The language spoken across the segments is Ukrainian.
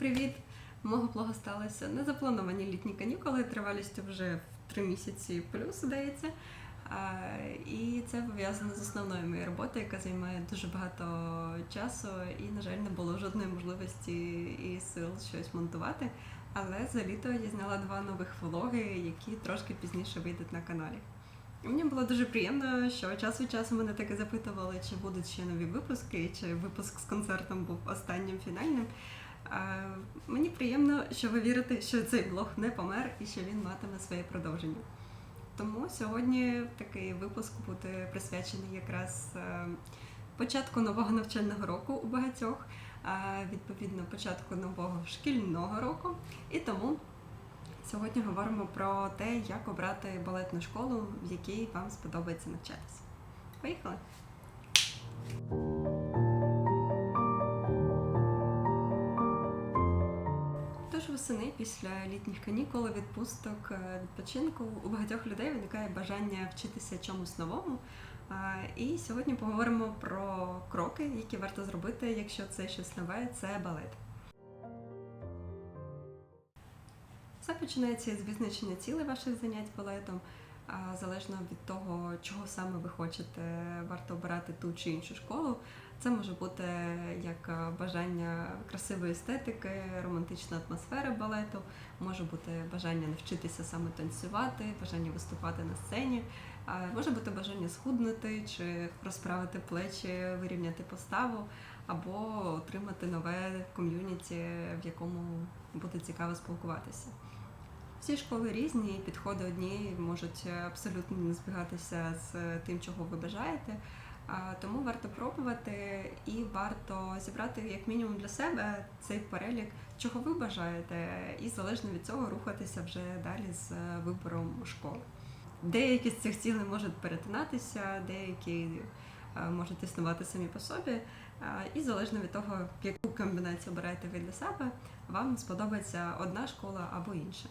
Привіт! Мого блогу сталися незаплановані літні канікули тривалістю вже в три місяці плюс, здається. І це пов'язано з основною моєю роботою, яка займає дуже багато часу, і, на жаль, не було жодної можливості і сил щось монтувати. Але за літо я зняла два нових влоги, які трошки пізніше вийдуть на каналі. Мені було дуже приємно, що час від часу мене таки запитували, чи будуть ще нові випуски, чи випуск з концертом був останнім фінальним. Мені приємно, що ви вірите, що цей блог не помер і що він матиме своє продовження. Тому сьогодні такий випуск буде присвячений якраз е, початку нового навчального року у багатьох, відповідно початку нового шкільного року. І тому сьогодні говоримо про те, як обрати балетну школу, в якій вам сподобається навчатися. Поїхали! Тож восени після літніх канікул, відпусток, е, відпочинку у багатьох людей виникає бажання вчитися чомусь новому. І сьогодні поговоримо про кроки, які варто зробити, якщо це щось нове, це балет. Все починається з визначення цілей ваших занять балетом. Залежно від того, чого саме ви хочете, варто обирати ту чи іншу школу. Це може бути як бажання красивої естетики, романтичної атмосфери балету, може бути бажання навчитися саме танцювати, бажання виступати на сцені, може бути бажання схуднути чи розправити плечі, вирівняти поставу, або отримати нове ком'юніті, в якому буде цікаво спілкуватися. Всі школи різні, підходи одні можуть абсолютно не збігатися з тим, чого ви бажаєте. Тому варто пробувати і варто зібрати як мінімум для себе цей перелік, чого ви бажаєте, і залежно від цього рухатися вже далі з е, вибором школи. Деякі з цих цілей можуть перетинатися, деякі е, можуть існувати самі по собі. Е, І залежно від того, яку комбінацію обираєте ви для себе, вам сподобається одна школа або інша.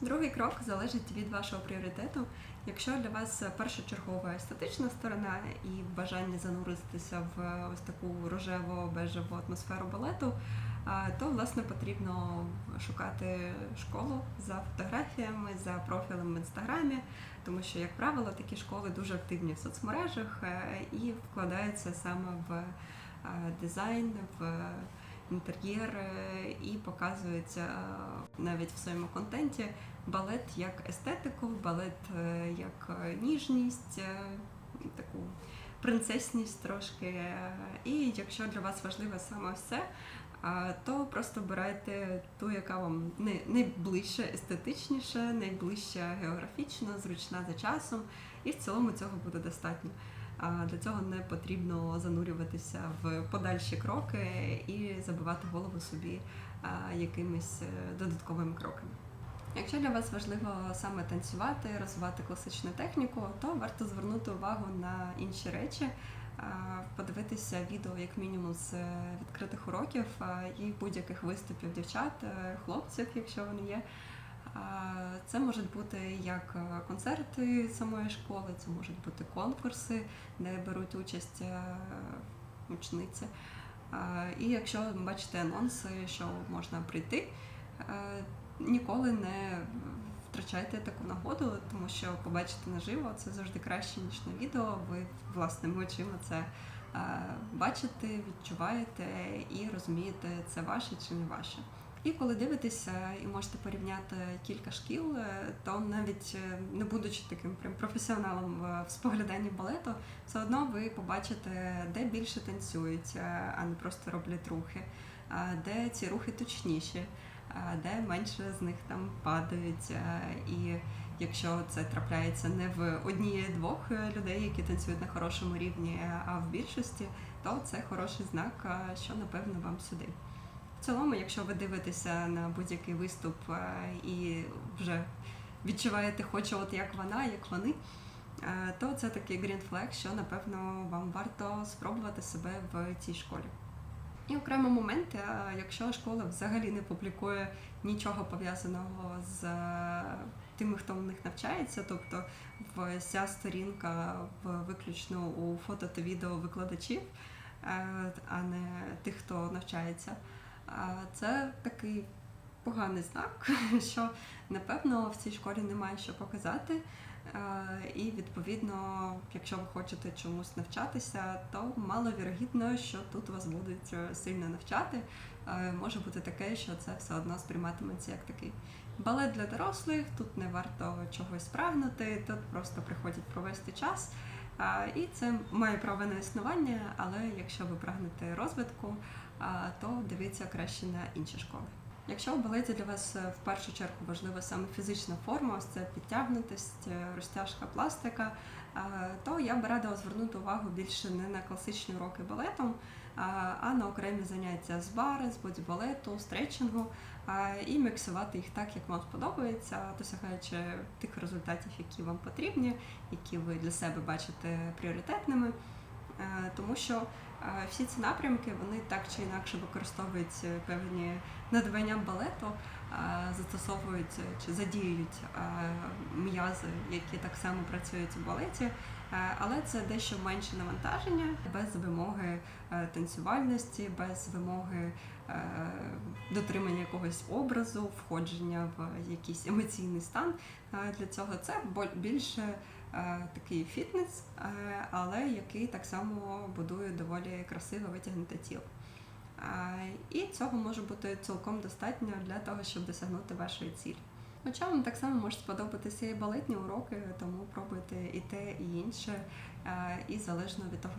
Другий крок залежить від вашого пріоритету. Якщо для вас першочергова естетична сторона і бажання зануритися в ось таку рожево-бежеву атмосферу балету, то власне потрібно шукати школу за фотографіями, за профілем в інстаграмі, тому що, як правило, такі школи дуже активні в соцмережах е, і вкладаються саме в дизайн, в інтер'єр е, і показується е, навіть в своєму контенті балет як естетику, балет е, як ніжність, таку принцесність трошки. І якщо для вас важливо саме ось це, е, то просто обирайте ту, яка вам найближче естетичніше, найближче географічно, зручна за часом, і в цілому цього буде достатньо. Для цього не потрібно занурюватися в подальші кроки і забивати голову собі якимись е, додатковими кроками. Якщо для вас важливо саме танцювати, розвивати класичну техніку, то варто звернути увагу на інші речі, подивитися відео як мінімум з е, відкритих уроків і будь-яких виступів дівчат, е, хлопців, якщо вони є. Це можуть бути як е, концерти самої школи, це можуть бути конкурси, де беруть участь е, учениці. А, І якщо бачите анонси, що можна прийти, е, ніколи не втрачайте таку нагоду, тому що побачити наживо це завжди краще, ніж на відео. Ви власними очима це бачите, відчуваєте і розумієте, це ваше чи не ваше. І коли дивитеся і можете порівняти кілька шкіл, е, то навіть е, не будучи таким прям професіоналом в- спогляданні балету, все одно ви побачите, де більше танцюють, е, а не просто роблять рухи, де ці рухи точніші, де менше з них там падають. І якщо це трапляється не в одній-двох е, людей, які танцюють на хорошому рівні, а в більшості, то це хороший знак, що напевно вам сюди. В цілому, якщо ви дивитеся на будь-який виступ е, і вже відчуваєте, хочу от як вона, як вони, е, то це такий green flag, що напевно вам варто спробувати себе в цій школі. І окремий момент, е, якщо школа взагалі не публікує нічого пов'язаного з тими, хто в них навчається, тобто вся сторінка виключно у фото та відео викладачів, а не тих, хто навчається. Це такий поганий знак, що напевно в цій школі немає що показати. Е, І відповідно, якщо ви хочете чомусь навчатися, то маловірогідно, що тут вас будуть е, сильно навчати. Е, Може бути таке, що це все одно сприйматиметься як такий балет для дорослих. Тут не варто чогось прагнути, тут просто приходять провести час. І це має право на існування, але якщо ви прагнете розвитку, то дивіться краще на інші школи. Якщо у балеті для вас е, в першу чергу важлива саме фізична форма, ось це підтягнутість, е, розтяжка пластика, то я би радила звернути увагу більше не на класичні уроки балету, а на окремі заняття з бари, з бодібалету, стретчингу, і міксувати їх так, як вам сподобається, досягаючи тих результатів, які вам потрібні, які ви для себе бачите пріоритетними. Е, Тому що всі ці напрямки вони так чи інакше використовують е, певні надбання балету, застосовують е, чи задіюють е, м'язи, які так само працюють у балеті. Е, Але це дещо менше навантаження, без вимоги е, танцювальності, без вимоги е, дотримання якогось образу, входження в якийсь емоційний стан. Для цього це більше такий фітнес, але який так само будує доволі красиве витягнуте тіло. І цього може бути цілком достатньо для того, щоб досягнути вашої цілі. Хоча вам так само можуть сподобатися і балетні уроки, тому пробуйте і те, і інше. Е, І залежно від того,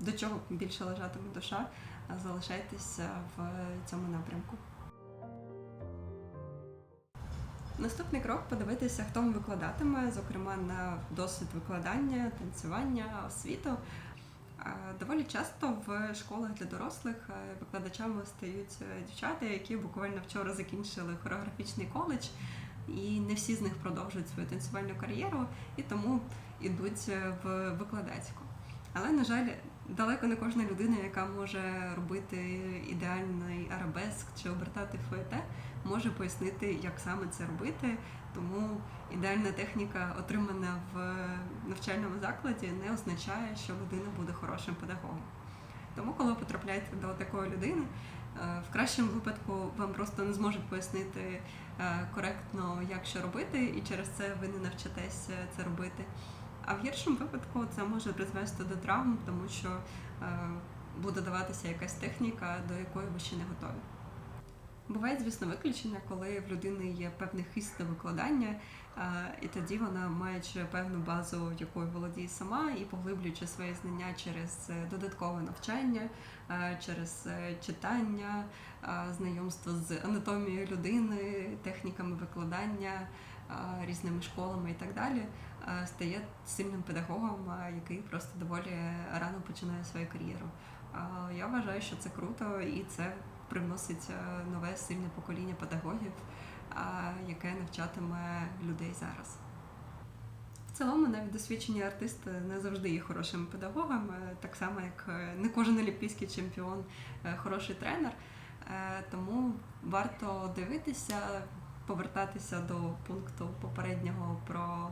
до чого більше лежатиме душа, е, залишайтеся в цьому напрямку. Наступний крок подивитися, хто вам викладатиме, зокрема на досвід викладання, танцювання, освіту. Е, Доволі часто в школах для дорослих е, викладачами стають е, дівчата, які буквально вчора закінчили хореографічний коледж, і не всі з них продовжують свою танцювальну кар'єру і тому йдуть е, в викладацьку. Але, на жаль, далеко не кожна людина, яка може робити ідеальний арабеск чи обертати фуете, може пояснити, як саме це робити. Тому ідеальна техніка, отримана в навчальному закладі, не означає, що людина буде хорошим педагогом. Тому, коли потрапляєте до такої людини, в кращому випадку вам просто не зможуть пояснити е, коректно, як що робити, і через це ви не навчитесь е, це робити. А в гіршому випадку це може призвести до травм, тому що е, буде даватися якась техніка, до якої ви ще не готові. Бувають, звісно, виключення, коли в людини є певний хист викладання, і тоді вона, маючи певну базу, якою володіє сама, і поглиблюючи свої знання через е, додаткове навчання, е, через е, читання, знайомство з анатомією людини, техніками викладання, різними школами і так далі, стає сильним педагогом, який просто доволі рано починає свою кар'єру. Я вважаю, що це круто, і це привносить е, нове сильне покоління педагогів, е, яке навчатиме людей зараз. В цілому навіть досвідчені артисти не завжди є хорошими педагогами, так само як е, не кожен олімпійський чемпіон хороший тренер. Тому варто дивитися, повертатися до пункту попереднього про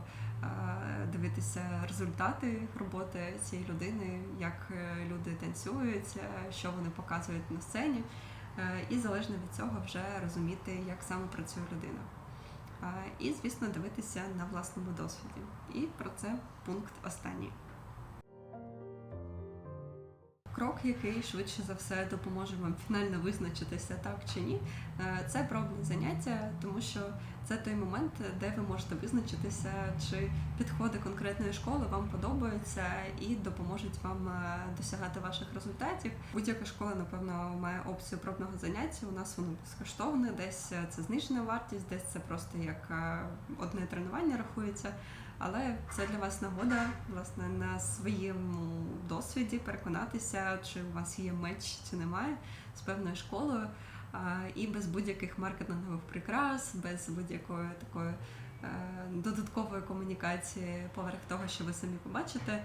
дивитися результати роботи цієї людини, як люди танцюють, що вони показують на сцені, і залежно від цього вже розуміти, як саме працює людина. Е, І, звісно, дивитися на власному досвіді. І про це пункт останній. Крок, який швидше за все допоможе вам фінально визначитися так чи ні, е, це пробне заняття, тому що це той момент, де ви можете визначитися, чи підходи конкретної школи вам подобаються і допоможуть вам е, досягати ваших результатів. Будь-яка школа, напевно, має опцію пробного заняття. У нас воно безкоштовне, десь е, це знижена вартість, десь це просто як одне тренування рахується. Але це для вас нагода власне на своєму досвіді переконатися, чи у вас є меч, чи немає з певною школою, і без будь-яких маркетингових прикрас, без будь-якої такої е, додаткової комунікації поверх того, що ви самі побачите.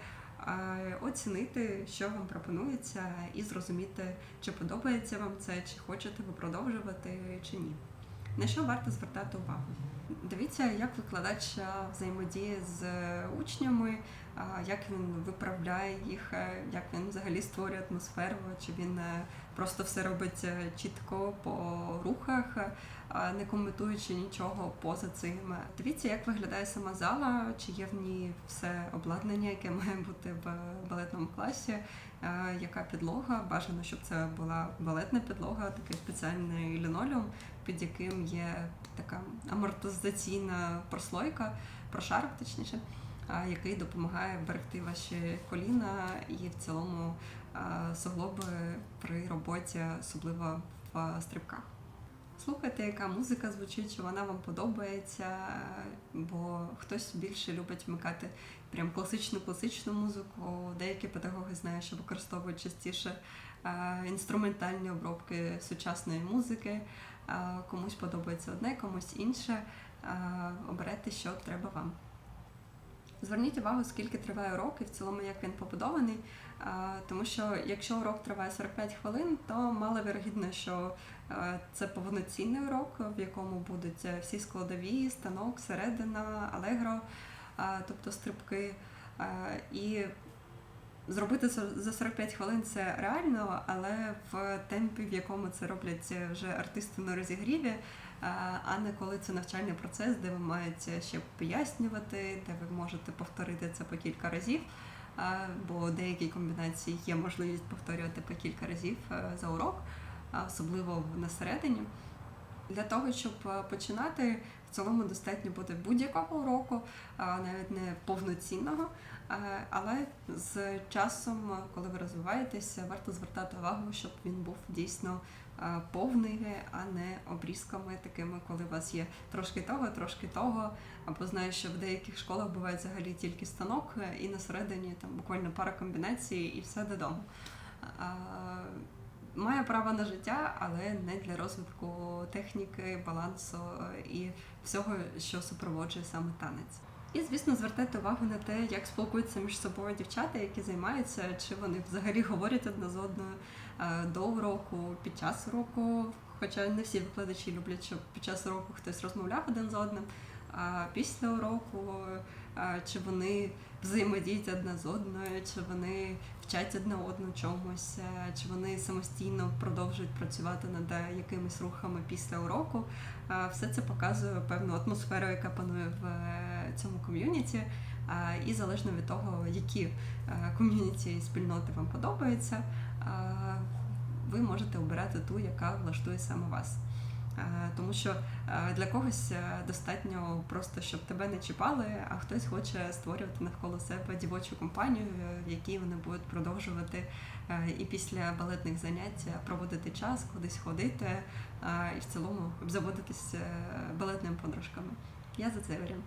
Оцінити, що вам пропонується, і зрозуміти, чи подобається вам це, чи хочете ви продовжувати, чи ні. На що варто звертати увагу? Дивіться, як викладач е, взаємодіє з е, учнями, як він виправляє їх, е, як він взагалі створює атмосферу, чи він просто все робить чітко по рухах, не коментуючи нічого поза цим. Дивіться, як виглядає сама зала, чи є в ній все обладнання, яке має бути в балетному класі, яка підлога. Бажано, щоб це була балетна підлога, такий спеціальний лінолеум, під яким є така амортизаційна прослойка, прошарок точніше, який допомагає берегти ваші коліна і в цілому суглоби при роботі, особливо в стрибках. Слухайте, яка музика звучить, чи вона вам подобається, бо хтось більше любить вмикати прям класичну класичну музику. Деякі педагоги знаю, що використовують частіше е, інструментальні обробки сучасної музики. Е, Комусь подобається одне, комусь інше. Е, Оберете, що треба вам. Зверніть увагу, скільки триває урок і в цілому, як він побудований. Тому що якщо урок триває 45 хвилин, то мало вірогідно, що е, це повноцінний урок, в якому будуть е, всі складові, станок, середина, алегро, тобто стрибки. І зробити це за 45 хвилин це реально, але в темпі, в якому це роблять вже артисти на розігріві, а не коли це навчальний процес, де ви маєте ще пояснювати, де ви можете повторити це по кілька разів. Бо деякі комбінації є можливість повторювати по кілька разів е, за урок, особливо на середині. Для того, щоб е, починати, в цілому достатньо буде будь-якого уроку, навіть не повноцінного. Е, Але з часом, коли ви розвиваєтеся, варто звертати увагу, щоб він був дійсно е, повний, а не обрізками такими, коли у вас є трошки того, трошки того. Або знаю, що в деяких школах буває взагалі тільки станок, е, і на середині там буквально пара комбінацій, і все додому. Має право на життя, але не для розвитку техніки, балансу і всього, що супроводжує саме танець. І, звісно, звертайте увагу на те, як спілкуються між собою дівчата, які займаються, чи вони взагалі говорять одна з одною е, до уроку, під час уроку. Хоча не всі викладачі люблять, щоб під час уроку хтось розмовляв один з одним. А після уроку, е, чи вони взаємодіють одна з одною, чи вони вчать одне одну чомусь, е, чи вони самостійно продовжують працювати над якимись рухами після уроку. Все це показує певну атмосферу, яка панує в цьому ком'юніті. І залежно від того, які е, ком'юніті і спільноти вам подобаються, ви можете обирати ту, яка влаштує саме вас. Е, Тому що е, для когось достатньо просто, щоб тебе не чіпали, а хтось хоче створювати навколо себе дівочу компанію, в якій вони будуть продовжувати і після балетних занять проводити час, кудись ходити і в цілому обзаводитись балетними подружками. Я за цей варіант.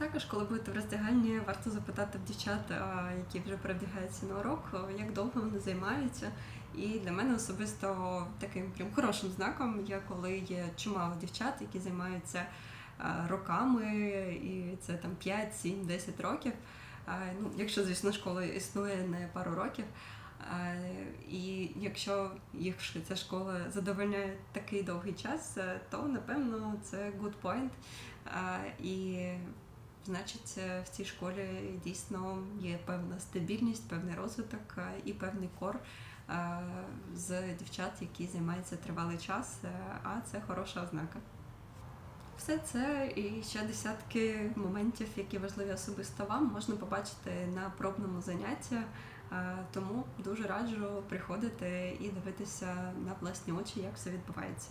Також, коли будете в роздягальні, варто запитати в дівчат, які вже перевдягаються на урок, як довго вони займаються. І для мене особисто таким прям хорошим знаком є, коли є чимало дівчат, які займаються роками, і це там 5, 7, 10 років. Ну, якщо, звісно, школа існує не пару років. І якщо їх ця школа задовольняє такий довгий час, то напевно це good point. І значить, е, в цій школі дійсно є певна стабільність, певний розвиток е, і певний кор е, з дівчат, які займаються тривалий час, а це хороша ознака. Все це і ще десятки моментів, які важливі особисто вам, можна побачити на пробному занятті. Тому дуже раджу приходити і дивитися на власні очі, як все відбувається.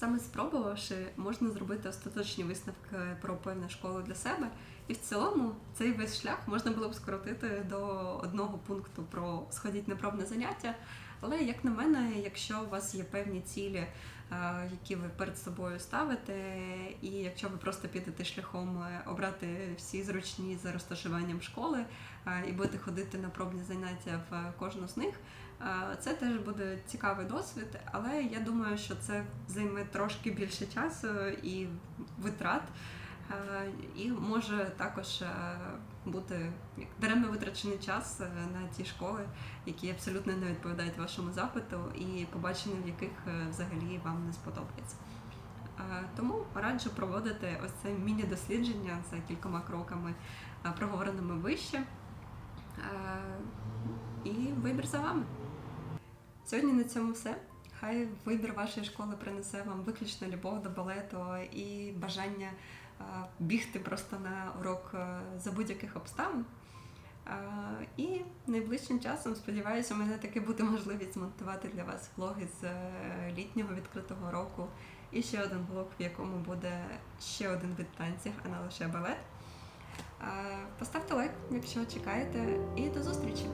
Саме спробувавши, можна зробити остаточні висновки про певну школу для себе, і в цілому цей весь шлях можна було б скоротити до одного пункту про сходіть на пробне заняття. Але як на мене, якщо у вас є певні цілі, е, які ви перед собою ставите, і якщо ви просто підете шляхом е, обрати всі зручні за розташуванням школи е, і будете ходити на пробні заняття в кожну з них, це теж буде цікавий досвід, але я думаю, що це займе трошки більше часу і витрат. Е, І може також е, бути даремно витрачений час е, на ті школи, які абсолютно не відповідають вашому запиту, і побачення в яких е, взагалі вам не сподобається. Е, Тому раджу проводити ось це міні-дослідження за кількома кроками, е, проговореними вище. Е, І вибір за вами. Сьогодні на цьому все. Хай вибір вашої школи принесе вам виключно любов до балету і бажання е, бігти просто на урок е, за будь-яких обставин. Е, І найближчим часом, сподіваюся, у мене таки буде можливість змонтувати для вас влоги з літнього відкритого року і ще один влог, в якому буде ще один вид танців, а не лише балет. Поставте лайк, якщо чекаєте, і до зустрічі!